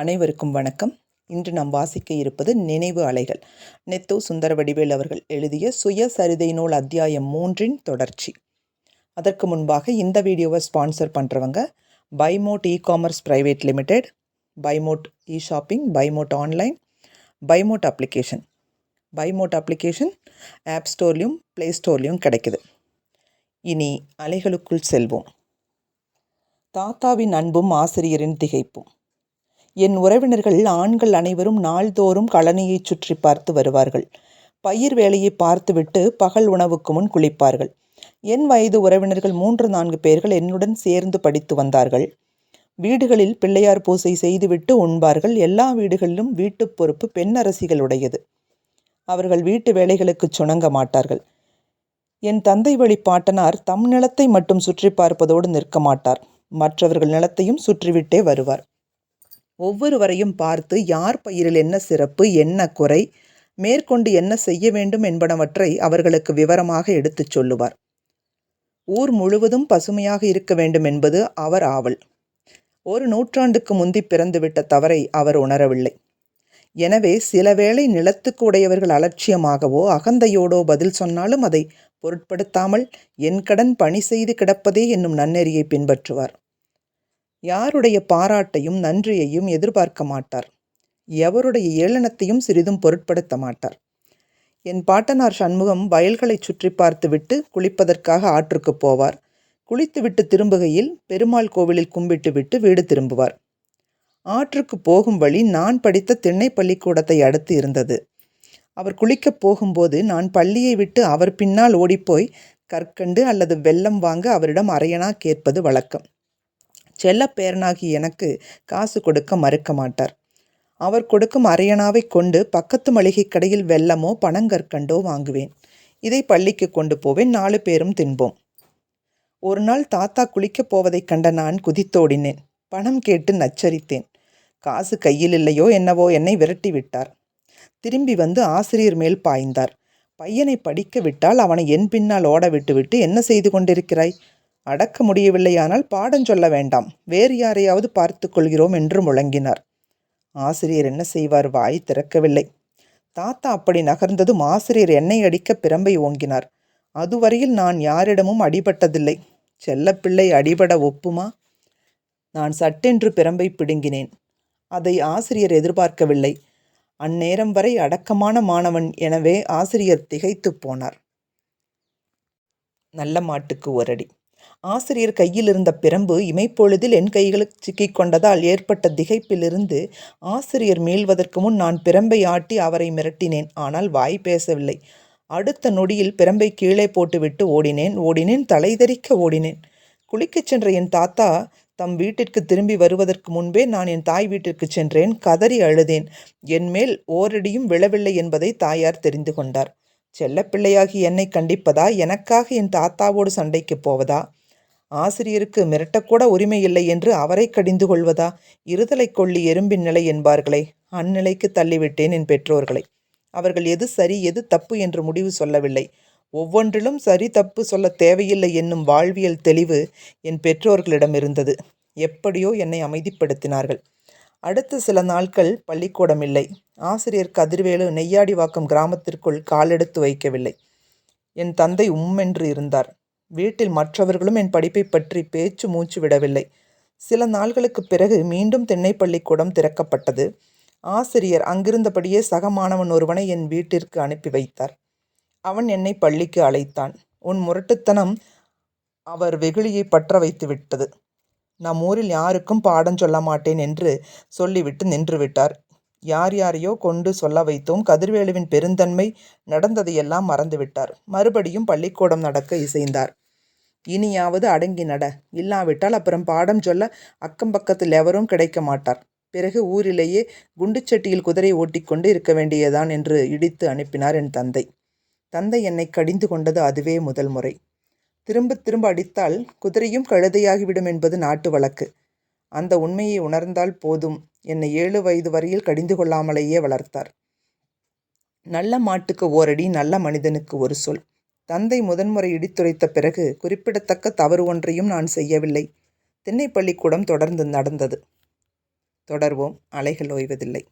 அனைவருக்கும் வணக்கம். இன்று நாம் வாசிக்க இருப்பது நினைவு அலைகள். நெத்தோ சுந்தர வடிவேல் அவர்கள் எழுதிய சுயசரிதை நூல் அத்தியாயம் மூன்றின் தொடர்ச்சி. அதற்கு முன்பாக இந்த வீடியோவை ஸ்பான்சர் பண்ணுறவங்க பைமோட் e commerce private limited பைமோட் e shopping பைமோட் online பைமோட் application பைமோட் application app ஸ்டோர்லேயும் ப்ளே ஸ்டோர்லேயும் கிடைக்குது. இனி அலைகளுக்குள் செல்வோம். தாத்தாவின் அன்பும் ஆசிரியரின் திகைப்பும். என் உறவினர்கள் ஆண்கள் அனைவரும் நாள்தோறும் கழனியை சுற்றி பார்த்து வருவார்கள். பயிர் வேலையை பார்த்துவிட்டு பகல் உணவுக்கு முன் குளிப்பார்கள். என் வயது உறவினர்கள் மூன்று நான்கு பேர்கள் என்னுடன் சேர்ந்து படித்து வந்தார்கள். வீடுகளில் பிள்ளையார் பூசை செய்துவிட்டு உண்பார்கள். எல்லா வீடுகளிலும் வீட்டு பொறுப்பு பெண்ணரசிகளுடையது. அவர்கள் வீட்டு வேலைகளுக்கு சுணங்க மாட்டார்கள். என் தந்தை வழி பாட்டனார் தம் நிலத்தை மட்டும் சுற்றி பார்ப்பதோடு நிற்க மாட்டார். மற்றவர்கள் நிலத்தையும் சுற்றிவிட்டே வருவார். ஒவ்வொருவரையும் பார்த்து யார் பயிரில் என்ன சிறப்பு என்ன குறை மேற்கொண்டு என்ன செய்ய வேண்டும் என்பனவற்றை அவர்களுக்கு விவரமாக எடுத்துச் சொல்லுவார். ஊர் முழுவதும் பசுமையாக இருக்க வேண்டும் என்பது அவர் ஆவல். ஒரு நூற்றாண்டுக்கு முந்தி பிறந்துவிட்ட தவறை அவர் உணரவில்லை. எனவே சில வேளை நிலத்துக்கு உடையவர்கள் அலட்சியமாகவோ அகந்தையோடோ பதில் சொன்னாலும் அதை பொருட்படுத்தாமல் என் கடன் பணி செய்து கிடப்பதே என்னும் நன்னெறியை பின்பற்றுவார். யாருடைய பாராட்டையும் நன்றியையும் எதிர்பார்க்க மாட்டார். எவருடைய ஏளனத்தையும் சிறிதும் பொருட்படுத்த மாட்டார். என் பாட்டனார் சண்முகம் வயல்களை சுற்றி பார்த்துவிட்டு குளிப்பதற்காக ஆற்றுக்கு போவார். குளித்துவிட்டு திரும்புகையில் பெருமாள் கோவிலில் கும்பிட்டு விட்டு வீடு திரும்புவார். ஆற்றுக்கு போகும் வழி நான் படித்த திண்ணை பள்ளிக்கூடத்தை அடுத்து இருந்தது. அவர் குளிக்கப் போகும்போது நான் பள்ளியை விட்டு அவர் பின்னால் ஓடிப்போய் கற்கண்டு அல்லது வெள்ளம் வாங்க அவரிடம் அரையனா கேட்பது வழக்கம். செல்லப்பேரனாகி எனக்கு காசு கொடுக்க மறுக்க மாட்டார். அவர் கொடுக்கும் அரையணாவை கொண்டு பக்கத்து மளிகை கடையில் வெள்ளமோ பனங்கற்கண்டோ வாங்குவேன். இதை பள்ளிக்கு கொண்டு போவேன். நாலு பேரும் தின்போம். ஒரு நாள் தாத்தா குளிக்கப் போவதைக் கண்ட நான் குதித்தோடினேன். பணம் கேட்டு நச்சரித்தேன். காசு கையில் இல்லையோ என்னவோ என்னை விரட்டி விட்டார் திரும்பி வந்து ஆசிரியர் மேல் பாய்ந்தார். பையனை படிக்க விட்டால் அவனை என் பின்னால் ஓட விட்டுவிட்டு என்ன செய்து கொண்டிருக்கிறாய்? அடக்க முடியவில்லையானால் பாடம் சொல்ல வேண்டாம். வேறு யாரையாவது பார்த்து கொள்கிறோம் என்று முழங்கினார். ஆசிரியர் என்ன செய்வார்? வாய் திறக்கவில்லை. தாத்தா அப்படி நகர்ந்ததும் ஆசிரியர் என்னை அடிக்க பிரம்பை ஓங்கினார். அதுவரையில் நான் யாரிடமும் அடிபட்டதில்லை. செல்லப்பிள்ளை அடிபட ஒப்புமா? நான் சட்டென்று பிரம்பை பிடுங்கினேன். அதை ஆசிரியர் எதிர்பார்க்கவில்லை. அந்நேரம் வரை அடக்கமான மாணவன் எனவே ஆசிரியர் திகைத்து போனார். நல்ல மாட்டுக்கு ஒரடி ஆசிரியர் கையில் இருந்த பிரம்பு இமைப்பொழுதில் என் கைகளுக்கு சிக்கிக் கொண்டதால் ஏற்பட்ட திகைப்பிலிருந்து ஆசிரியர் மீள்வதற்கு முன் நான் பிரம்பை ஆட்டி அவரை மிரட்டினேன். ஆனால் வாய் பேசவில்லை. அடுத்த நொடியில் பிரம்பை கீழே போட்டுவிட்டு ஓடினேன். ஓடினேன். தலைதறிக்க ஓடினேன். குளிக்கச் சென்ற என் தாத்தா தம் வீட்டிற்கு திரும்பி வருவதற்கு முன்பே நான் என் தாய் வீட்டிற்கு சென்றேன். கதறி அழுதேன். என்மேல் ஓரடியும் விழவில்லை என்பதை தாயார் தெரிந்து கொண்டார். செல்லப்பிள்ளையாகி என்னை கண்டிப்பதா? எனக்காக என் தாத்தாவோடு சண்டைக்கு போவதா? ஆசிரியருக்கு மிரட்டக்கூட உரிமை இல்லை என்று அவரை கடிந்து கொள்வதா? இருதலை கொள்ளி எறும்பின் நிலை என்பார்களே அந்நிலைக்கு தள்ளிவிட்டேன் என் பெற்றோர்களை. அவர்கள் எது சரி எது தப்பு என்று முடிவு சொல்லவில்லை. ஒவ்வொன்றிலும் சரி தப்பு சொல்ல தேவையில்லை என்னும் வாழ்வியல் தெளிவு என் பெற்றோர்களிடம் இருந்தது. எப்படியோ என்னை அமைதிப்படுத்தினார்கள். அடுத்த சில நாட்கள் பள்ளிக்கூடம் இல்லை. ஆசிரியர் கதிர்வேலு நெய்யாடிவாக்கம் கிராமத்திற்குள் காலெடுத்து வைக்கவில்லை. என் தந்தை உம்மென்று இருந்தார். வீட்டில் மற்றவர்களும் என் படிப்பை பற்றி பேச்சு மூச்சு விடவில்லை. சில நாள்களுக்கு பிறகு மீண்டும் தென்னை பள்ளிக்கூடம் திறக்கப்பட்டது. ஆசிரியர் அங்கிருந்தபடியே சக மாணவன் ஒருவனை என் வீட்டிற்கு அனுப்பி வைத்தார். அவன் என்னை பள்ளிக்கு அழைத்தான். உன் முரட்டுத்தனம் அவர் வெகுளியை பற்ற வைத்து விட்டது. நம் ஊரில் யாருக்கும் பாடம் சொல்ல மாட்டேன் என்று சொல்லிவிட்டு நின்றுவிட்டார். யார் யாரையோ கொண்டு சொல்ல வைத்தோம். கதிர்வேலுவின் பெருந்தன்மை நடந்ததையெல்லாம் மறந்துவிட்டார். மறுபடியும் பள்ளிக்கூடம் நடக்க இசைந்தார். இனியாவது அடங்கி நட. இல்லாவிட்டால் அப்புறம் பாடம் சொல்ல அக்கம் பக்கத்தில் எவரும் கிடைக்க மாட்டார். பிறகு ஊரிலேயே குண்டுச்சட்டியில் குதிரை ஓட்டிக்கொண்டு இருக்க வேண்டியதான் என்று இடித்து அனுப்பினார் என் தந்தை. தந்தை என்னை கடிந்து கொண்டது அதுவே முதல் முறை. திரும்ப திரும்ப அடித்தால் குதிரையும் கழுதையாகிவிடும் என்பது நாட்டு வழக்கு. அந்த உண்மையை உணர்ந்தால் போதும். என்னை ஏழு வயது வரையில் கடிந்து கொள்ளாமலேயே வளர்த்தார். நல்ல மாட்டுக்கு ஓரடி நல்ல மனிதனுக்கு ஒரு சொல். தந்தை முதன்முறை இடித்துரைத்த பிறகு குறிப்பிடத்தக்க தவறு ஒன்றையும் நான் செய்யவில்லை. திண்ணை பள்ளிக்கூடம் தொடர்ந்து நடந்தது. தொடர்வோம். அலைகள் ஓய்வதில்லை.